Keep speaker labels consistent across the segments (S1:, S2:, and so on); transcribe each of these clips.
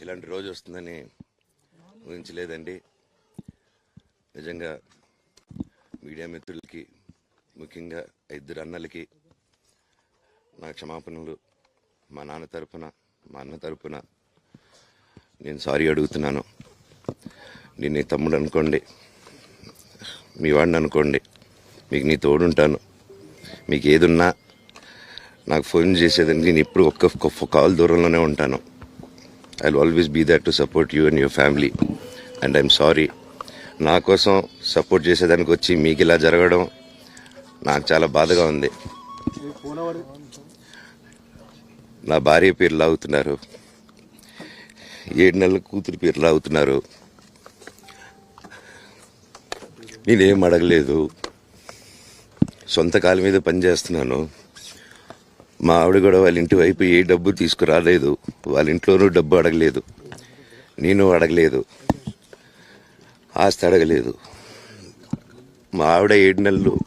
S1: ఇలాంటి రోజు వస్తుందని ఊహించలేదండి. నిజంగా మీడియా మిత్రులకి ముఖ్యంగా ఇద్దరు అన్నలకి నా క్షమాపణలు మా నాన్న తరపున మా అన్న తరపున నేను సారీ అడుగుతున్నాను. నేను నీ తమ్ముడు అనుకోండి మీ వాడిని అనుకోండి మీకు నీ తోడుంటాను. మీకు ఏదున్నా నాకు ఫోన్ చేసేదండి నేను ఇప్పుడు ఒక్క కాల్ దూరంలోనే ఉంటాను. I always be there to support you and your family and I'm sorry నా కోసం సపోర్ట్ చేసేదానికి వచ్చి మీకు ఇలా జరగడం నాకు చాలా బాధగా ఉంది. నా భార్య పేరు లాగుతున్నారు. ఏడు నెలల కూతురు పేరు లాగుతున్నారు. నేనేం అడగలేదు. సొంత కాలు మీద పనిచేస్తున్నాను మా ఆవిడ కూడా వాళ్ళ ఇంటి వైపు ఏ డబ్బు తీసుకురాలేదు. వాళ్ళ ఇంట్లోనూ డబ్బు అడగలేదు. నేను అడగలేదు. ఆస్తి అడగలేదు. మా ఆవిడ ఏడు నెలలు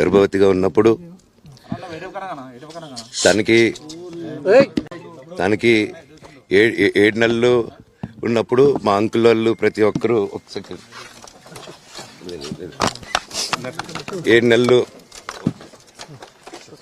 S1: గర్భవతిగా ఉన్నప్పుడు తనకి తనకి ఏ- ఏడు నెలలు ఉన్నప్పుడు మా అంకుల్ వాళ్ళు ప్రతి ఒక్కరూ ఒక సెకండ్. ఏడు నెలలు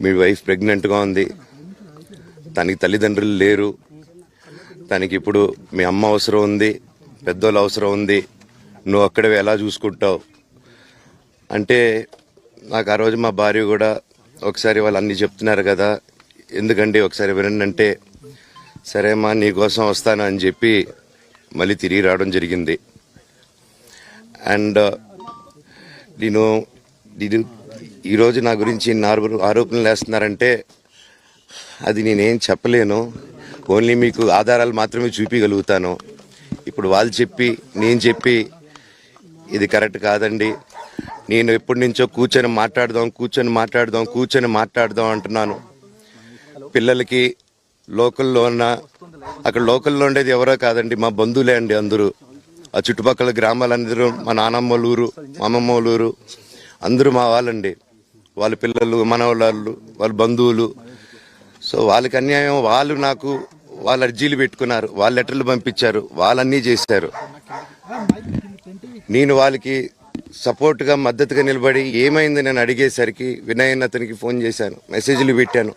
S1: మీ వైఫ్ ప్రెగ్నెంట్గా ఉంది. తనకి తల్లిదండ్రులు లేరు. తనకి ఇప్పుడు మీ అమ్మ అవసరం ఉంది. పెద్దోళ్ళు అవసరం ఉంది. నువ్వు అక్కడే ఎలా చూసుకుంటావు? అంటే నాకు ఆ రోజు మా భార్య కూడా ఒకసారి వాళ్ళు అన్ని చెప్తున్నారు కదా. ఎందుకండి ఒకసారి వినండి అంటే సరే అమ్మా నీకోసం వస్తాను అని చెప్పి మళ్ళీ తిరిగి రావడం జరిగింది. అండ్ నేను నేను ఈరోజు నా గురించి ఇన్ని ఆరోపణలు వేస్తున్నారంటే అది నేనేం చెప్పలేను. ఓన్లీ మీకు ఆధారాలు మాత్రమే చూపించగలుగుతాను ఇప్పుడు వాళ్ళు చెప్పి నేను చెప్పి ఇది కరెక్ట్ కాదండి. నేను ఎప్పటి నుంచో కూర్చొని మాట్లాడదాం కూర్చొని మాట్లాడదాం కూర్చొని మాట్లాడదాం అంటున్నాను. పిల్లలకి లోకల్లో ఉన్న అక్కడ లోకల్లో ఉండేది ఎవరో కాదండి మా బంధువులే అండి అందరూ. ఆ చుట్టుపక్కల గ్రామాలందరూ మా నానమ్మ ఊరు మా అమ్మమ్మ వాళ్ళ ఊరు అందరూ మా వాళ్ళండి. వాళ్ళ పిల్లలు మనవాళ్ళు వాళ్ళ బంధువులు. సో వాళ్ళకి అన్యాయం వాళ్ళు నాకు వాళ్ళ అర్జీలు పెట్టుకున్నారు. వాళ్ళ లెటర్లు పంపించారు. వాళ్ళన్నీ చేశారు. నేను వాళ్ళకి సపోర్ట్గా మద్దతుగా నిలబడి ఏమైంది నేను అడిగేసరికి వినయన్ అతనికి ఫోన్ చేశాను. మెసేజ్లు పెట్టాను.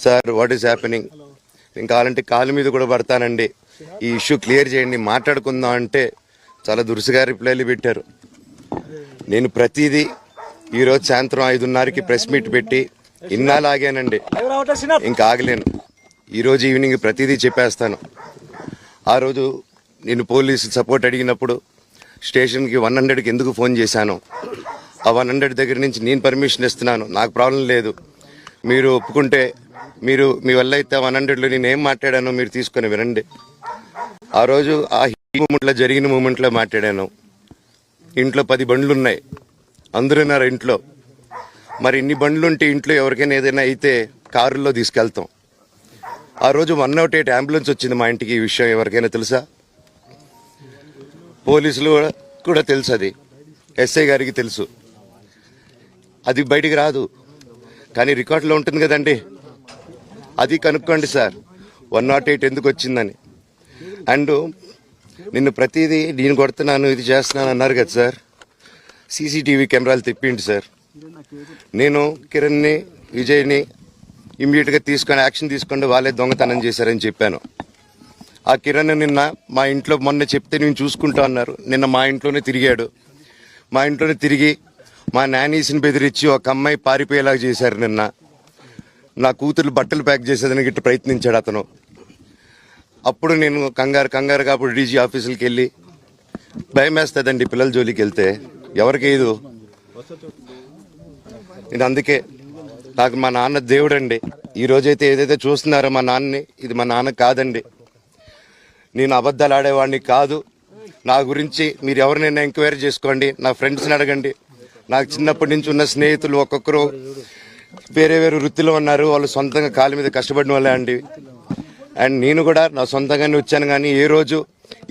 S1: సార్ వాట్ ఈస్ హ్యాపెనింగ్ నేను కావాలంటే కాలు మీద కూడా పడతానండి. ఈ ఇష్యూ క్లియర్ చేయండి. మాట్లాడుకుందాం అంటే చాలా దురుసుగా రిప్లైలు పెట్టారు. నేను ప్రతిదీ ఈరోజు సాయంత్రం ఐదున్నరకి ప్రెస్ మీట్ పెట్టి ఇన్నాళ్ళు ఇంకా ఆగలేను. ఈరోజు ఈవినింగ్ ప్రతిదీ చెప్పేస్తాను. ఆ రోజు నేను పోలీసు సపోర్ట్ అడిగినప్పుడు స్టేషన్కి వన్ హండ్రెడ్కి ఎందుకు ఫోన్ చేశాను? ఆ వన్ హండ్రెడ్ దగ్గర నుంచి నేను పర్మిషన్ ఇస్తున్నాను. నాకు ప్రాబ్లం లేదు. మీరు ఒప్పుకుంటే మీరు మీ వల్ల అయితే వన్ హండ్రెడ్లో నేను ఏం మాట్లాడానో మీరు తీసుకొని వినండి. ఆ రోజు ఆ మూమెంట్లో జరిగిన మూమెంట్లో మాట్లాడాను. ఇంట్లో పది బండ్లు ఉన్నాయి అందరూ ఇంట్లో? మరి ఇన్ని బండ్లు ఉంటే ఇంట్లో ఎవరికైనా ఏదైనా అయితే కారుల్లో తీసుకెళ్తాం. ఆ రోజు వన్ నాట్ ఎయిట్ అంబులెన్స్ వచ్చింది మా ఇంటికి ఈ విషయం ఎవరికైనా తెలుసా? పోలీసులు కూడా- కూడా తెలుసు అది. ఎస్ఐ గారికి తెలుసు. అది బయటికి రాదు. కానీ రికార్డులో ఉంటుంది కదండి. అది కనుక్కోండి సార్. వన్ నాట్ ఎయిట్ ఎందుకు వచ్చిందని. అండ్ నిన్ను ప్రతిదీ నేను కొడుతున్నాను ఇది చేస్తున్నాను అన్నారు కదా సార్. సీసీటీవీ కెమెరాలు తిప్పిండి సార్. నేను కిరణ్ని విజయ్ని ఇమ్మీడియట్గా తీసుకొని యాక్షన్ తీసుకుంటే వాళ్ళే దొంగతనం చేశారని చెప్పాను. ఆ కిరణ్ నిన్న మా ఇంట్లో మొన్న చెప్తే నేను చూసుకుంటా అన్నారు. నిన్న మా ఇంట్లోనే తిరిగాడు. మా ఇంట్లోనే తిరిగి మా నానీస్ని బెదిరించి ఒక అమ్మాయి పారిపోయేలాగా చేశారు నిన్న. నా కూతురు బట్టలు ప్యాక్ చేసేదానికి ఇట్లా ప్రయత్నించాడు అతను. అప్పుడు నేను కంగారు కంగారుగా అప్పుడు డీజీ ఆఫీసులకి వెళ్ళి భయం వేస్తుందండి పిల్లల జోలికి వెళ్తే. ఎవరికి ఇది? నేను అందుకే. నాకు మా నాన్న దేవుడండి. ఈ రోజైతే ఏదైతే చూస్తున్నారో మా నాన్నని ఇది మా నాన్న కాదండి. నేను అబద్ధాలు ఆడేవాడిని కాదు. నా గురించి మీరు ఎవరినైనా ఎంక్వైరీ చేసుకోండి. నా ఫ్రెండ్స్ని అడగండి. నాకు చిన్నప్పటి నుంచి ఉన్న స్నేహితులు ఒక్కొక్కరు వేరే వేరే వృత్తిలో ఉన్నారు. వాళ్ళు సొంతంగా కాళ్ళ మీద కష్టపడిన వాళ్ళే అండి. అండ్ నేను కూడా నా సొంతంగానే వచ్చాను కానీ ఏ రోజు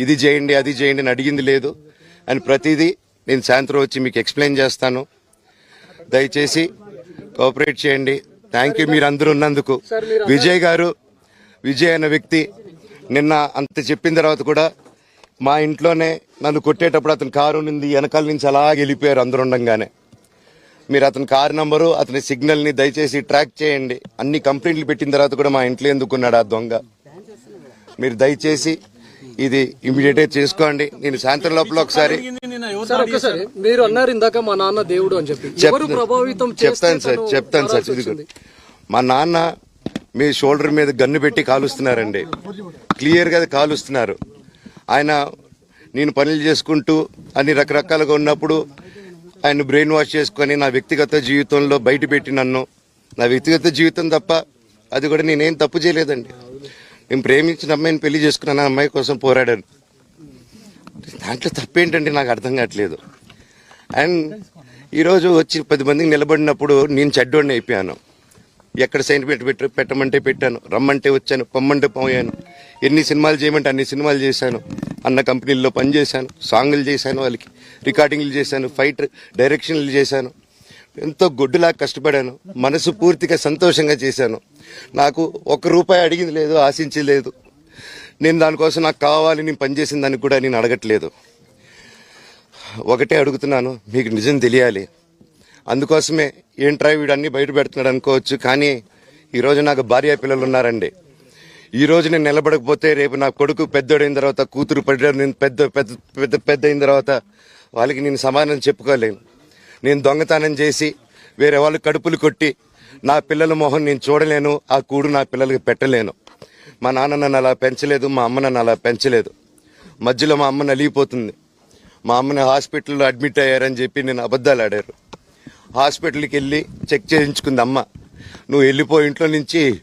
S1: ఇది చేయండి అది చేయండి అని అడిగింది లేదు. అండ్ ప్రతిదీ నేను సాయంత్రం వచ్చి మీకు ఎక్స్ప్లెయిన్ చేస్తాను. దయచేసి కోఆపరేట్ చేయండి. థ్యాంక్ యూ మీరు అందరూ ఉన్నందుకు విజయ్ గారు విజయ్ అనే వ్యక్తి నిన్న అంత చెప్పిన తర్వాత కూడా మా ఇంట్లోనే నన్ను కొట్టేటప్పుడు అతని కారు ఉంది వెనకాల నుంచి అలా వెళ్ళిపోయారు అందరు ఉండంగానే. మీరు అతని కారు నంబరు అతని సిగ్నల్ని దయచేసి ట్రాక్ చేయండి. అన్ని కంప్లైంట్లు పెట్టిన తర్వాత కూడా మా ఇంట్లో ఎందుకున్నాడు ఆ దొంగ? మీరు దయచేసి ఇది ఇమీడియట్గా చేసుకోండి. నేను సాయంత్రం లోపల ఒకసారి
S2: మీరు అన్నారు ఇందాక మా నాన్న దేవుడు అని చెప్పి. ప్రభావితం
S1: చెప్తాను సార్
S2: తను
S1: చెప్తాను సార్ ఇదిగో. మా నాన్న మీ షోల్డర్ మీద గన్ను పెట్టి కాలుస్తున్నారండి. క్లియర్గా కాలుస్తున్నారు. ఆయన నేను పనులు చేసుకుంటూ అన్ని రకరకాలుగా ఉన్నప్పుడు ఆయన బ్రెయిన్ వాష్ చేసుకొని నా వ్యక్తిగత జీవితంలో బయట పెట్టి నన్ను. నా వ్యక్తిగత జీవితం తప్ప అది కూడా నేనేం తప్పు చేయలేదండి. నేను ప్రేమించిన అమ్మాయిని పెళ్ళి చేసుకున్నాను అమ్మాయి కోసం పోరాడాను. దాంట్లో తప్పేంటండి నాకు అర్థం కావట్లేదు. అండ్ ఈరోజు వచ్చి పది మందికి నిలబడినప్పుడు నేను చెడ్డోడిని అయిపోయాను. ఎక్కడ సైన్ పెట్టి పెట్ట పెట్టమంటే పెట్టాను. రమ్మంటే వచ్చాను. పొమ్మంటే పోయాను. ఎన్ని సినిమాలు చేయమంటే అన్ని సినిమాలు చేశాను. అన్న కంపెనీల్లో పనిచేశాను సాంగులు చేశాను వాళ్ళకి రికార్డింగ్లు చేశాను ఫైట్ డైరెక్షన్లు చేశాను. ఎంతో గొడ్డులా కష్టపడాను మనసు పూర్తిగా సంతోషంగా చేశాను. నాకు ఒక్క రూపాయి అడిగింది లేదు ఆశించలేదు నేను దానికోసం నాకు కావాలి నేను పనిచేసిన దానికి కూడా నేను అడగట్లేదు. ఒకటే అడుగుతున్నాను మీకు నిజం తెలియాలి. అందుకోసమే ఏంట్రా వీడు అన్ని బయట పెడుతున్నాడు అనుకోవచ్చు కానీ ఈరోజు నాకు భార్య పిల్లలు ఉన్నారండి. ఈ రోజు నేను నిలబడకపోతే రేపు నా కొడుకు పెద్దోడైన తర్వాత కూతురు పడ్డ నేను పెద్ద పెద్ద పెద్ద పెద్ద అయిన తర్వాత వాళ్ళకి నేను సమాధానం చెప్పుకోలేను. నేను దొంగతనం చేసి వేరే వాళ్ళు కడుపులు కొట్టి నా పిల్లల మొహం నేను చూడలేను ఆ కూడు నా పిల్లలకి పెట్టలేను. మా నాన్న నన్ను అలా పెంచలేదు మా అమ్మ నన్ను అలా పెంచలేదు. మధ్యలో మా అమ్మ నలిగిపోతుంది. మా అమ్మని హాస్పిటల్లో అడ్మిట్ అయ్యారని చెప్పి నేను అబద్ధాలు ఆడారు. హాస్పిటల్కి వెళ్ళి చెక్ చేయించుకుంది అమ్మ. నువ్వు వెళ్ళిపో ఇంట్లో నుంచి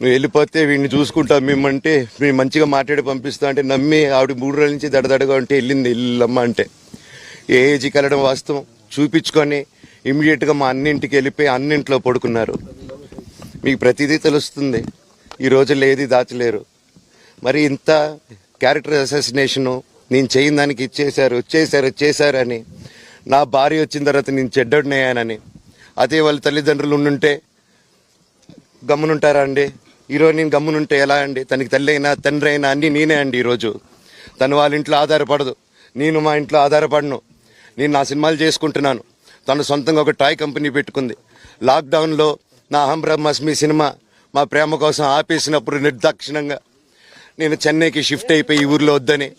S1: నువ్వు వెళ్ళిపోతే వీడిని చూసుకుంటా మేమంటే మేము మంచిగా మాట్లాడి పంపిస్తా అంటే నమ్మి ఆవిడ మూడు రోజుల నుంచి దడదడగా ఉంటే వెళ్ళింది వెళ్ళమ్మ అంటే. ఏ ఏజ్కి వెళ్ళడం వాస్తవం? చూపించుకొని ఇమీడియట్గా మా అన్నింటికి వెళ్ళిపోయి అన్నింట్లో పడుకున్నారు. మీకు ప్రతిదీ తెలుస్తుంది. ఈ రోజుల్లో ఏది దాచలేరు. మరి ఇంత క్యారెక్టర్ అసాసినేషను నేను చేయని దానికి ఇచ్చేశారు వచ్చేసారు చేశారు అని నా భార్య వచ్చిన తర్వాత నేను చెడ్డడినయ్యానని అదే వాళ్ళ తల్లిదండ్రులు ఉండుంటే గమ్మునుంటారా అండి? ఈరోజు నేను గమ్మునుంటే ఎలా అండి? తనకి తల్లి అయినా తండ్రి అయినా అన్నీ నేనే అండి ఈరోజు. తను వాళ్ళ ఇంట్లో ఆధారపడదు. నేను మా ఇంట్లో ఆధారపడను. నేను నా సినిమాలు చేసుకుంటున్నాను. తను సొంతంగా ఒక టాయ్ కంపెనీ పెట్టుకుంది. లాక్డౌన్లో నా అహం బ్రహ్మస్మి సినిమా మా ప్రేమ కోసం ఆపేసినప్పుడు నిర్దాక్షిణంగా నేను చెన్నైకి షిఫ్ట్ అయిపోయి ఈ ఊర్లో వద్దని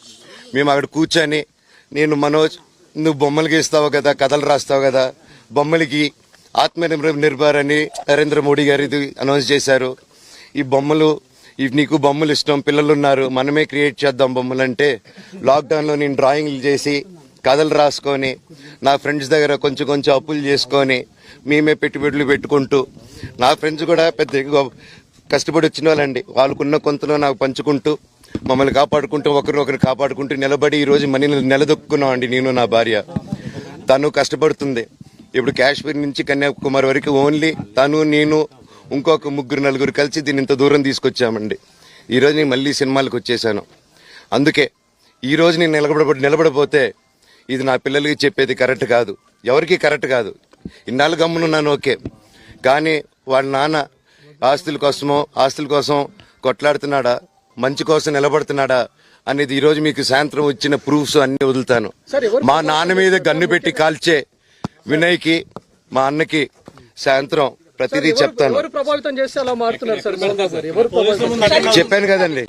S1: మేము అక్కడ కూర్చొని నేను మనోజ్ నువ్వు బొమ్మలు గీస్తావు కదా కథలు రాస్తావు కదా బొమ్మలకి ఆత్మ నిర్భర్ అని నరేంద్ర మోడీ గారిది అనౌన్స్ చేశారు. ఈ బొమ్మలు ఇవి నీకు బొమ్మలు ఇష్టం పిల్లలు ఉన్నారు మనమే క్రియేట్ చేద్దాం బొమ్మలు అంటే లాక్డౌన్లో నేను డ్రాయింగ్లు చేసి కథలు రాసుకొని నా ఫ్రెండ్స్ దగ్గర కొంచెం కొంచెం అప్పులు చేసుకొని మేమే పెట్టుబడులు పెట్టుకుంటూ నా ఫ్రెండ్స్ కూడా పెద్ద కష్టపడి వచ్చిన వాళ్ళండి. వాళ్ళకున్న కొంతలో నాకు పంచుకుంటూ మమ్మల్ని కాపాడుకుంటూ ఒకరినొకరు కాపాడుకుంటూ నిలబడి ఈరోజు మనీ నిలదొక్కున్నాం అండి నేను నా భార్య. తను కష్టపడుతుంది. ఇప్పుడు కాశ్మీర్ నుంచి కన్యాకుమారి వరకు ఓన్లీ తను నేను ఇంకొక ముగ్గురు నలుగురు కలిసి దీన్ని ఇంత దూరం తీసుకొచ్చామండి. ఈ రోజు నేను మళ్ళీ సినిమాలకు వచ్చేసాను అందుకే ఈ రోజు నేను నిలబడ నిలబడపోతే ఇది నా పిల్లలకి చెప్పేది కరెక్ట్ కాదు. ఎవరికి కరెక్ట్ కాదు. ఇన్నాళ్ళు గమ్మునున్నాను ఓకే. కానీ వాళ్ళ నాన్న ఆస్తుల కోసమో ఆస్తుల కోసం కొట్లాడుతున్నాడా? మంచి కోసం నిలబడుతున్నాడా? అనేది ఈ రోజు మీకు సాయంత్రం వచ్చిన ప్రూఫ్స్ అన్ని వదులుతాను. మా నాన్న మీద గన్ను పెట్టి కాల్చే వినయ్కి మా అన్నకి సాయంత్రం ప్రతిదీ చెప్తాను.
S2: ఎవరు ప్రభావితం చేస్తే అలా మారుతున్నారు సార్? మోహన్ బాబు గారు ఎవరు ప్రభావితం
S1: చెప్పాను కదండి.